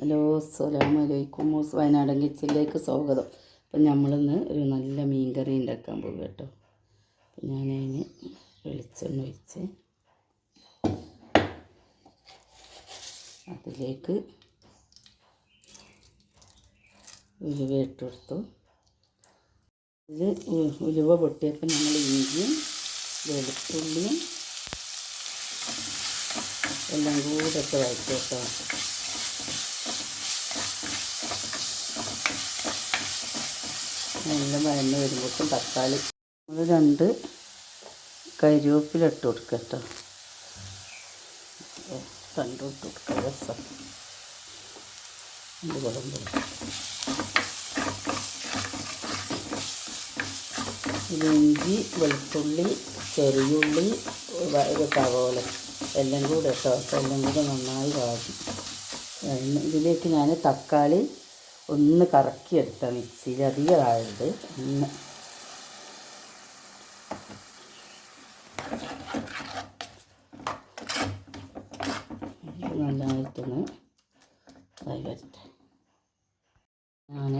Hello അസ്സലാമു അലൈക്കും വയനാടൻ കിച്ചിലേക്ക് സ്വാഗതം. അപ്പം നമ്മളിന്ന് ഒരു നല്ല മീൻ കറി ഉണ്ടാക്കാൻ പോകും കേട്ടോ. അപ്പം ഞാനതിന് വെളിച്ചെണ്ണ ഒഴിച്ച് അതിലേക്ക് ഉലുവ ഇട്ട് കൊടുത്തു. ഇത് ഉലുവ പൊട്ടിയപ്പോൾ നമ്മൾ ഇഞ്ചിയും വെളുത്തുള്ളിയും എല്ലാം കൂടെ ഇട്ട് വഴറ്റി നല്ല വഴന്ന് വരുമ്പോഴേക്കും തക്കാളി. നമ്മൾ രണ്ട് കരിവേപ്പില ഇട്ട് കൊടുക്കുക കേട്ടോ രണ്ടും ഇട്ട് കൊടുക്കുക രസം. കുഴമ്പ് ഇഞ്ചി വെളുത്തുള്ളി ചെറിയുള്ളി ഒരു എല്ലാം കൂടെ ഇട്ടോ എല്ലാം കൂടെ നന്നായി വാടി ഇതിലേക്ക് ഞാൻ തക്കാളി ഒന്ന് കറക്കിയെടുത്ത മിക്സിയിൽ അധികം ആയത് ഒന്ന്. ഇത് നല്ലതായിട്ടൊന്ന് ഇതായി വരട്ടെ. ഞാൻ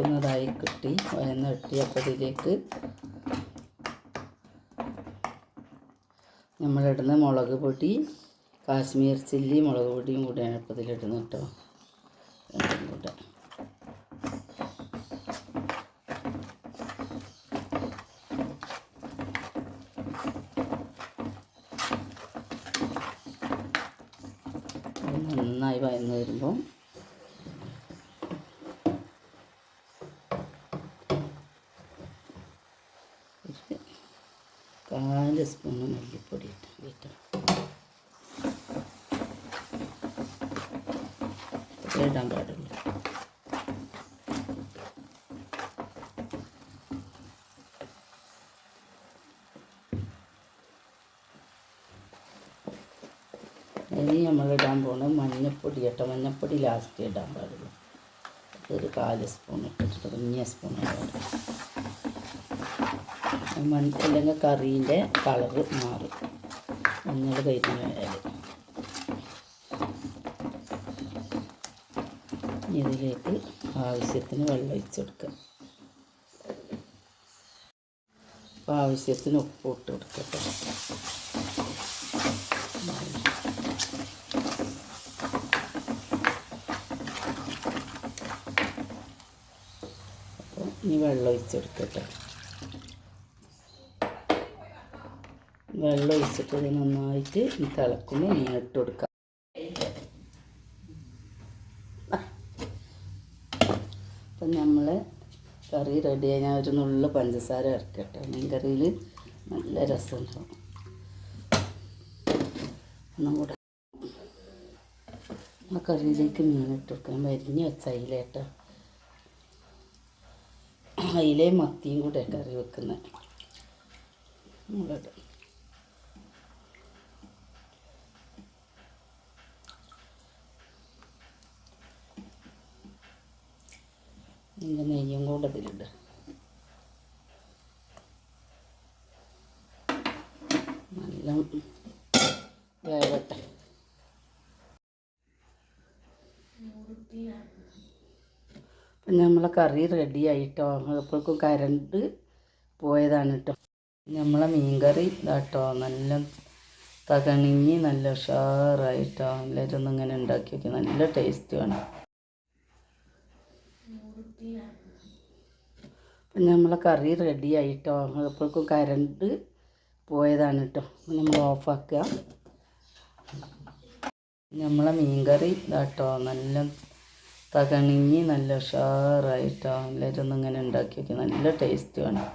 ഒന്നതായി കിട്ടി. വയന്ന് കിട്ടിയപ്പോൾ ഇതിലേക്ക് നമ്മളിടുന്ന മുളക് പൊടി കാശ്മീർ ചില്ലി മുളക് പൊടിയും കൂടിയാണ് ഇപ്പോൾ ഇതിലിടുന്നത് കേട്ടോ. രണ്ടും കൂടെ ഇത് നന്നായി വയന്ന് വരുമ്പോൾ കാൽ സ്പൂണ് മല്ലിപ്പൊടി ഇട്ട് കേട്ടോ. ഇടാൻ പാടുള്ളൂ ഇനി നമ്മൾ ഇടാൻ പോകുന്നത് മഞ്ഞപ്പൊടി കേട്ടോ. മഞ്ഞപ്പൊടി ലാസ്റ്റ് ഇടാൻ പാടില്ല. ഒരു കാൽ സ്പൂൺ ഇട്ടിട്ട് കുഞ്ഞ സ്പൂൺ മൺ അല്ലെങ്കിൽ കറീന്റെ കളറ് മാറും. മഞ്ഞൾ കഴിഞ്ഞ് പോയാൽ ഇതിലേക്ക് ആവശ്യത്തിന് വെള്ളം ഒഴിച്ച് കൊടുക്കുക അപ്പോൾ ആവശ്യത്തിന് ഉപ്പ് ഇട്ട് കൊടുക്കട്ടെ. അപ്പോൾ ഇനി വെള്ളം ഒഴിച്ച് കൊടുക്കട്ടെ വെള്ളം ഒഴിച്ചിട്ട് നന്നായിട്ട് തിളക്കുമ്പോൾ ഇങ്ങനെ ഇട്ട് കൊടുക്കാം അപ്പം നമ്മൾ കറി റെഡിയായി ഞാൻ ഒരു നുള്ളു പഞ്ചസാര ഇറക്കട്ടെ മീൻ കറിയിൽ നല്ല രസമുണ്ടാവും. ഒന്നും ആ കറിയിലേക്ക് മീൻ ഇട്ട് കൊടുക്കാൻ വരിഞ്ഞ് വെച്ച അയിലേട്ടോ അയിലേ മത്തിയും കൂടെ കറി വെക്കുന്നത് നമ്മളിടും ഇതിന്റെ നെയ്യും കൂടെ ഇതിലിട്ട് നല്ല വേവട്ടെ. അപ്പം നമ്മളെ കറി റെഡി ആയിട്ടോ? അപ്പോഴേക്കും കരണ്ട് പോയതാണ് കേട്ടോ നമ്മളെ മീൻ കറി ഇതാട്ടോ. നല്ല തകണിഞ്ഞ് നല്ല ഉഷാറായിട്ടോ. എല്ലാവരും ഇങ്ങനെ ഉണ്ടാക്കി നല്ല ടേസ്റ്റ് വേണം. അപ്പം നമ്മളെ കറി റെഡി ആയിട്ടോ? അപ്പോഴേക്കും കരണ്ട് പോയതാണ് കേട്ടോ നമ്മൾ ഓഫാക്കുക നമ്മളെ മീൻകറി ഇതാട്ടോ നല്ല തകണിഞ്ഞ് നല്ല ഉഷാറായിട്ടോ. എല്ലാവരും ഒന്നിങ്ങനെ ഉണ്ടാക്കി നോക്കി നല്ല ടേസ്റ്റ് വേണം.